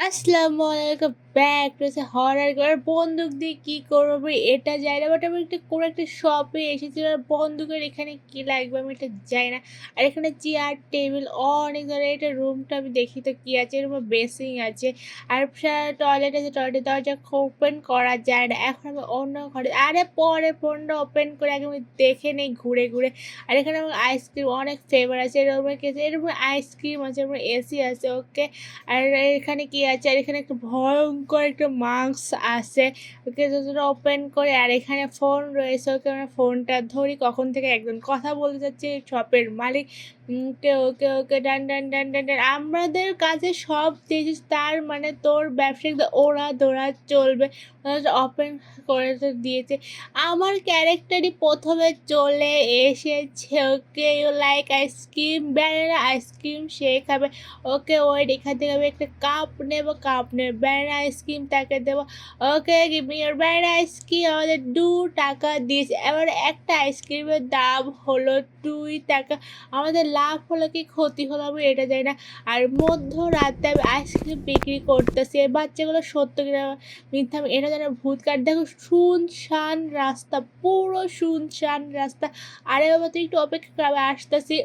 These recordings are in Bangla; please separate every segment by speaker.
Speaker 1: I আসসালামু আলাইকুম। ব্যাক রয়েছে হরার ঘর। বন্দুক দিয়ে কি করব এটা যাই না বাট আমি একটা কোনো একটা শপে এসেছি আর বন্দুকের এখানে কি লাগবে আমি এটা যাই না। আর এখানে চেয়ার টেবিল অনেক ধরনের এটা রুমটা আমি দেখি তো কি আছে এর বেসিং আছে। আর টয়লেট আছে টয়লেটের দরজা ওপেন করা যায় না। এখন আমি অন্য ঘরে আরে পরে ফোনটা ওপেন করে আগে আমি দেখে নেই ঘুরে ঘুরে। আর এখানে আমার আইসক্রিম অনেক ফ্লেভার আছে, এরকম এরকম আইসক্রিম আছে, এরকম এসি আছে ওকে আর এখানে কি আছে? আর এখানে একটা ভয়ঙ্কর একটা মাস্ক আছে। ওকে যতটা ওপেন করে, আর এখানে ফোন রয়েছে, ওকে আমরা ফোনটা ধরি, কখন থেকে একজন কথা বলতে যাচ্ছে শপের মালিক। ওকে ওকে ওকে, ডান ডান ডান ডান ডান। আমাদের কাছে সব জিনিস, তার মানে তোর ব্যবসায়িক ওরা দৌড়া চলবে ওপেন করে দিয়েছে। আমার ক্যারেক্টারই প্রথমে চলে এসেছে, okay you like ice cream banana ice cream সে খাবে। ওকে ওয়েট এখান থেকে আমি একটা কাপ নেব কাপ নেব ব্যানানা আইসক্রিম তাকে দেবো। Okay give me banana ice cream আমাদের দু টাকা দিয়েছে। এবার একটা আইসক্রিমের দাম হলো দুই টাকা। আমাদের লাভ হলো কি ক্ষতি হলো আমি এটা জানি না। আর মধ্যরাতে আমি আইসক্রিম বিক্রি করতেছি, এই বাচ্চাগুলো সত্য কিনা মিথ্যা এটা যেন ভূত কাট দেখো শুনশান রাস্তা, পুরো শুনশান রাস্তা। আরে বাবা, তুই একটু অপেক্ষা করে আসতেছি।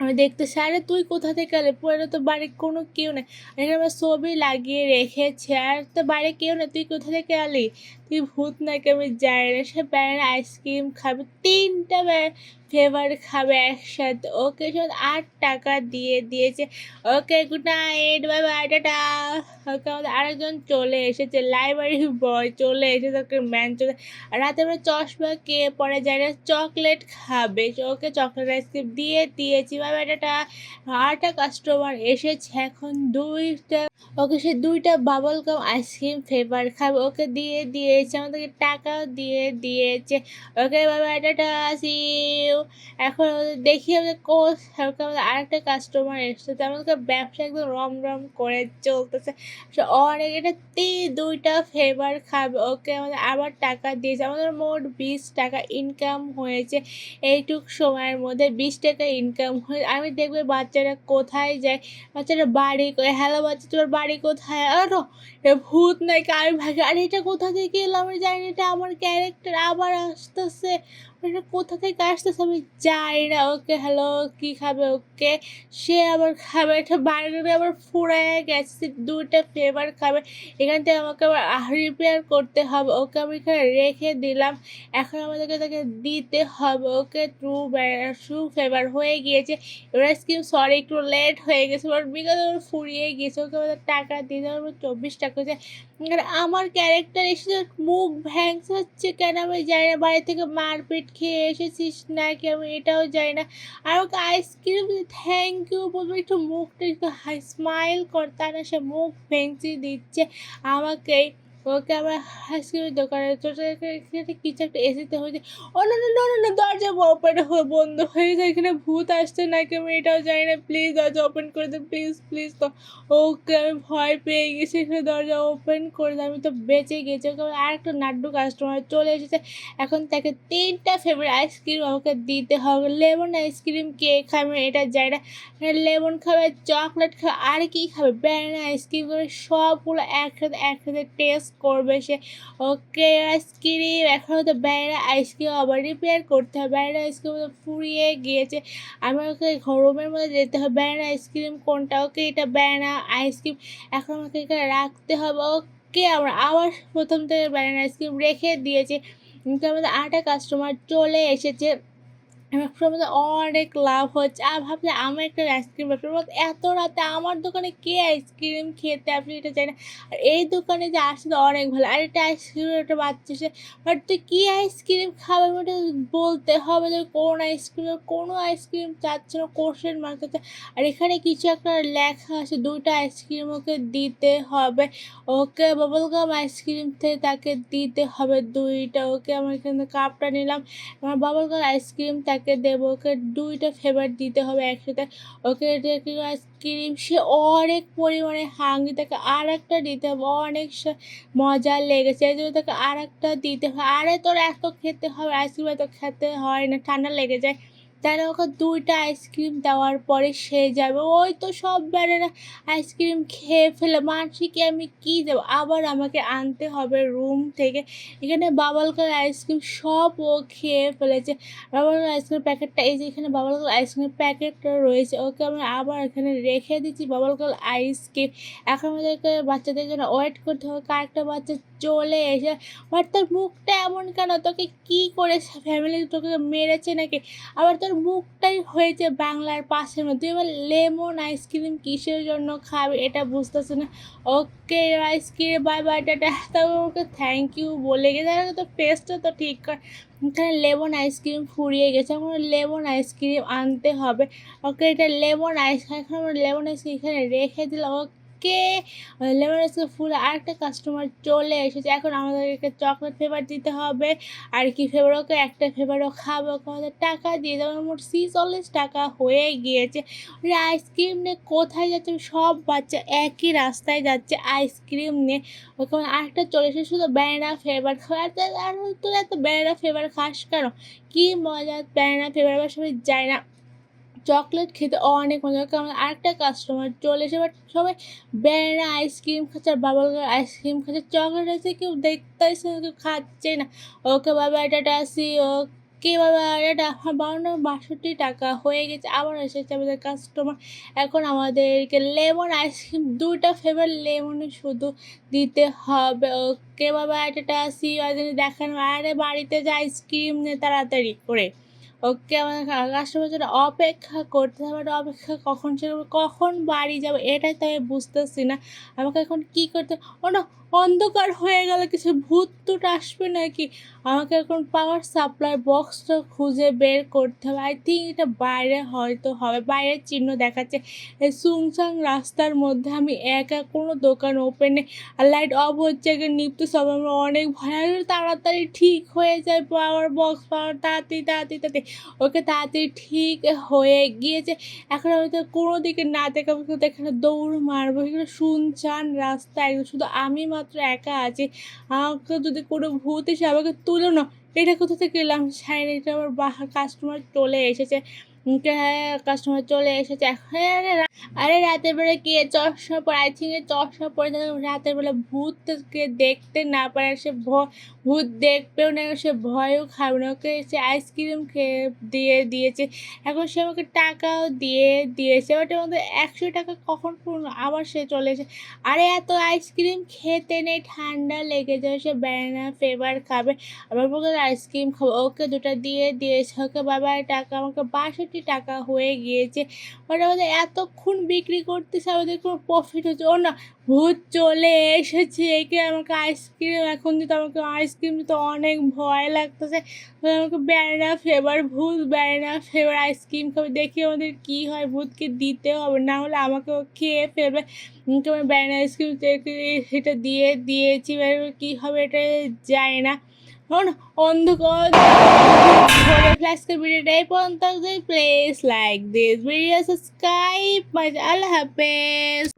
Speaker 1: আমি দেখতেছি, আরে তুই কোথা থেকে এলে? পরে তো বাড়ির কোনো কেউ নেই। এখানে আমার ছবি লাগিয়ে রেখেছে, আর তো বাড়ি কেউ নেই, তুই কোথা থেকে এলি? তুই ভূত নাকি আমি যাই না। সে ব্যানানা আইসক্রিম খাবে, তিনটা ফ্লেভার খাবে একসাথে। ওকে সাথে আট টাকা দিয়ে দিয়েছে, okay good night bye bye tata. Okay আমাদের আরেকজন চলে এসেছে লাইব্রেরি বয় চলে এসেছে, ওকে ম্যান চলে। রাতে আমরা চশমা কে পরে যায় না চকলেট খাবে। ওকে চকলেট আইসক্রিম দিয়ে দিয়েছি বাই বাই টাটা। আটটা কাস্টমার এসেছে, এখন দুইটা ওকে সে দুইটা বাবল কাম আইসক্রিম ফ্লেভার খাবে। ওকে দিয়ে দিয়েছে, আমাদেরকে টাকাও দিয়ে দিয়েছে। ওকে বাবা টাটা সিউ এখন দেখি আমাদের কোচ আমাদের আরেকটা কাস্টমার এসছে তো আমাদেরকে ব্যবসা একদম রম রম করে চলতেছে। অনেক, এটা তিন দুইটা ফ্লেভার খাবে। ওকে আমাদের আবার টাকা দিয়েছে, আমাদের মোট বিশ টাকা ইনকাম হয়েছে। এইটুক সময়ের মধ্যে বিশ টাকা ইনকাম হয়ে আমি দেখবে বাচ্চারা কোথায় যায়। বাচ্চারা বাড়ি হ্যালো বাচ্চা, তোমার বাড়ি কোথায়? আরও? ভূত নাকি? আমি ভাগে আর এটা কোথা থেকে এলাম আমি জানি এটা আমার ক্যারেক্টার আবার আসতেছে। এটা কোথা থেকে আসতেছে আমি যাই না, ওকে হ্যালো কী খাবে ওকে? সে আবার খাবে, একটা বার্গারে আবার ফুরায় গেছে, দুইটা ফ্লেভার খাবে। এখান থেকে আমাকে আবার রিপেয়ার করতে হবে, ওকে আমি এখানে রেখে দিলাম। এখন আমাদেরকে তাকে দিতে হবে, ওকে ট্রু ট্রু ফ্লেভার হয়ে গিয়েছে। এবার স্কিম সরি একটু লেট হয়ে গেছে ওর বিগত ফুরিয়ে গিয়েছে, ওকে আমাদের টাকা দিতে হবে, চব্বিশ টাকা আর আমার ক্যারেক্টার এসে মুখ ভ্যাংস হচ্ছে কেন আমি যাই না বাড়ি থেকে মারপিট খেয়ে এসেছিস না কি আমি এটাও যাই না। আর okay ice cream thank you বলব, একটু মুখটা একটু স্মাইল করতে না সে মুখ ভেঙচি দিচ্ছে। আমাকেই ওকে আবার আইসক্রিমের দোকানে এখানে কিছু একটা এসিতে হয়েছে ও না না না না দরজা ওপেন বন্ধ হয়ে যায়। এখানে ভূত আসছে নাকি আমি এটাও জানি না। প্লিজ দরজা ওপেন করে দে প্লিজ প্লিজ তো। ওকে আমি ভয় পেয়ে গেছি, এখানে দরজা ওপেন করে আমি তো বেঁচে গেছি। ওকে আর একটা নাড্ডু কাস্টমার চলে এসেছে। এখন তাকে তিনটা ফেভারিট আইসক্রিম আমাকে দিতে হবে। লেমন আইসক্রিম কে খাবে এটা যাই না। লেমন খাবে চকলেট খাবে, আর কি খাবে? ব্যানানা আইসক্রিম করে সবগুলো একসাথে একসাথে টেস্ট করবে সে। ওকে আইসক্রিম, এখন তো ব্যানানা আইসক্রিম আবার রিপেয়ার করতে হবে। ব্যানানা আইসক্রিম তো ফুরিয়ে গিয়েছে। আমার ওকে রুমের মধ্যে যেতে হবে। ব্যানানা আইসক্রিম কোনটা? ওকে এটা ব্যানানা আইসক্রিম এখন আমাকে এখানে রাখতে হবে। ওকে আমরা আবার প্রথম থেকে ব্যানানা আইসক্রিম রেখে দিয়েছে। কিন্তু আমাদের আটা কাস্টমার চলে এসেছে। আমাদের অনেক লাভ হচ্ছে। আর ভাবছি আমার একটা আইসক্রিম ব্যবসা এত রাতে আমার দোকানে কে আইসক্রিম খেতে আপনি এটা চাই না। আর এই দোকানে যে আসলে অনেক ভালো। আর এটা আইসক্রিম একটা বাচ্চা সে বাট তুই কী আইসক্রিম খাবে? ওটা বলতে হবে যে কোন আইসক্রিম কোনো আইসক্রিম চাচ্ছে না কোশ্চেন মার্ক চাচ্ছে আর এখানে কিছু একটা লেখা আছে, দুইটা আইসক্রিম ওকে দিতে হবে। ওকে বাবলগাম আইসক্রিম থেকে তাকে দিতে হবে দুইটা। ওকে আমার এখানে কাপটা নিলাম। আমার বাবলগাম আইসক্রিম তাকে তাকে দেবো, ওকে দুইটা ফ্লেভার দিতে হবে একসাথে। ওকে আইসক্রিম সে অনেক পরিমাণে হাঙ্গি, তাকে আর একটা দিতে হবে। অনেক মজা লেগেছে। এই জন্য তাকে আর একটা দিতে হবে। আরে তোর এত খেতে হবে আইসক্রিম এত খেতে হয় না, ঠান্ডা লেগে যায়। তাহলে ওকে দুইটা আইসক্রিম দেওয়ার পরে সে যাবে। ওই তো সব বেড়ারা আইসক্রিম খেয়ে ফেলে। মানসিকে আমি কী দেবো? আবার আমাকে আনতে হবে রুম থেকে। এখানে বাবালকার আইসক্রিম সব ও খেয়ে ফেলেছে। বাবালকার আইসক্রিম প্যাকেটটা এই যে এখানে বাবালকার আইসক্রিম প্যাকেটটা রয়েছে। ওকে আমি আবার এখানে রেখে দিচ্ছি বাবালকার আইসক্রিম এখন আমাদেরকে বাচ্চাদের জন্য ওয়েট করতে হবে। কারেক্টা বাচ্চা চলে এসে, বাট তোর মুখটা এমন কেন? তোকে কি করে ফ্যামিলি তোকে মেরেছে নাকি? আবার তোর মুখটাই হয়েছে বাংলার পাশের মধ্যে। এবার লেমন আইসক্রিম কিসের জন্য খাবে এটা বুঝতেছে না। Okay, ice cream bye bye tata. তবে ওকে থ্যাংক ইউ বলে গেছে। তো ফেসটা তো ঠিক কর। এখানে লেমন আইসক্রিম ফুরিয়ে গেছে। এখন লেমন আইসক্রিম আনতে হবে। ওকে, এটা লেমন আইস এখন আমরা লেমন আইসক্রিম এখানে রেখে দিলাম। ওকে লেমন আইসক্রিম ফুল আরেকটা কাস্টমার চলে এসেছে। এখন আমাদেরকে চকলেট ফ্লেভার দিতে হবে। আর কি ফ্লেভার ওকে একটা ফ্লেভারও খাবে। ওকে আমাদের টাকা দিয়ে দেবে। মোট ছিচল্লিশ টাকা হয়ে গিয়েছে। আইসক্রিম নিয়ে কোথায় যাচ্ছে? সব বাচ্চা একই রাস্তায় যাচ্ছে আইসক্রিম নিয়ে। ওখানে আরেকটা চলে এসে শুধু ব্যানানা ফ্লেভার খাওয়া আর তোর এত ব্যানানা ফ্লেভার খাস কেন? কী মজা? ব্যানানা ফ্লেভার সবাই যায় না। চকলেট খেতে অনেক মজা কারণ আরেকটা কাস্টমার চলে এসে বাট সবাই ব্যানানা আইসক্রিম খাচ্ছে, আর বাবার আইসক্রিম খাচ্ছে। চকলেট আছে কেউ দেখতে আসছে না, কেউ খাচ্ছে না। ওকে বাবা, এটা আসি, ওকে বাবা, এটা বাউন্ন বাষট্টি টাকা হয়ে গেছে। আবার এসেছে আমাদের কাস্টমার এখন আমাদেরকে লেমন আইসক্রিম দুইটা ফ্লেভার লেমনে শুধু দিতে হবে। ওকে বাবা, এটা আসি দেখানো আরে বাড়িতে যে আইসক্রিম নে তাড়াতাড়ি করে। ওকে আমাদের কাস্টমার জন্য অপেক্ষা করতে হবে অপেক্ষা কখন ছিল, কখন বাড়ি যাব, এটাই তো আমি বুঝতেছি না। আমাকে এখন কি করতে, ও না অন্ধকার হয়ে গেলে, কিছু ভূত টুট আসবে নাকি? আমাকে এখন পাওয়ার সাপ্লাই বক্সটা খুঁজে বের করতে হবে। আই থিঙ্ক এটা বাইরে হয়তো হবে। বাইরের চিহ্ন দেখাচ্ছে। এই সুংসাং রাস্তার মধ্যে আমি একা, কোনো দোকান ওপেনে আর লাইট অফ হচ্ছে নিপ্ত সব আমরা অনেক ভয় তাড়াতাড়ি ঠিক হয়ে যায় পাওয়ার বক্স পাওয়ার তাড়াতাড়ি তাড়াতাড়ি তাড়াতাড়ি। ওকে তাড়াতাড়ি ঠিক হয়ে গিয়েছে। এখন আমি তো কোনো দিকে না দেখে আমি এখানে দৌড় মারবো। এখানে শুনছান রাস্তা একদম শুধু আমি মাত্র একা আছে। আমাকে যদি কোনো ভূত এসে আমাকে তুলো না, এটা কোথা থেকে এলাম? সাইড এটা আমার কাস্টমার চলে এসেছে। কাস্টমার চলে এসেছে। আরে রাতের বেলা কে চশমা পরে? আই থিঙ্ক চশমা পরে রাতের বেলা ভূতকে দেখতে না পারে সে ভূত দেখবেও না, সে ভয়ও খাবে না। ওকে সে আইসক্রিম খেয়ে দিয়ে দিয়েছে। এখন সে আমাকে টাকাও দিয়ে দিয়েছে। ওটার মধ্যে একশো টাকা কখন আবার সে চলে এসে আরে, এত আইসক্রিম খেতে নেই, ঠান্ডা লেগে যায়। সে ব্যানানা ফ্লেভার খাবে। আবার বলতে আইসক্রিম খাব। ওকে দুটো দিয়ে দিয়েছে। ওকে বাবার টাকা আমাকে বাষট্টি টাকা হয়ে গিয়েছে। ওটা আমাদের এতক্ষণ বিক্রি করতেছে আমাদের কোনো প্রফিট হচ্ছে। ও না, ভূত চলে এসেছে একে, আমাকে আইসক্রিম এখন দিতে, আমাকে আইসক্রিম তো অনেক ভয় লাগতেছে। আমাকে ব্যানানা ফ্লেভার ভূত ব্যানানা ফ্লেভার আইসক্রিম খাবে। দেখি আমাদের কী হয়, ভূতকে দিতে হবে, না হলে আমাকে খেয়ে ফেলবে। তোমার ব্যানানা আইসক্রিম সেটা দিয়ে দিয়েছি কী হবে এটা যায় না। অন্ধকার। আজকের ভিডিওটা এই পর্যন্ত। Please like this video subscribe আল্লাহ হাফেজ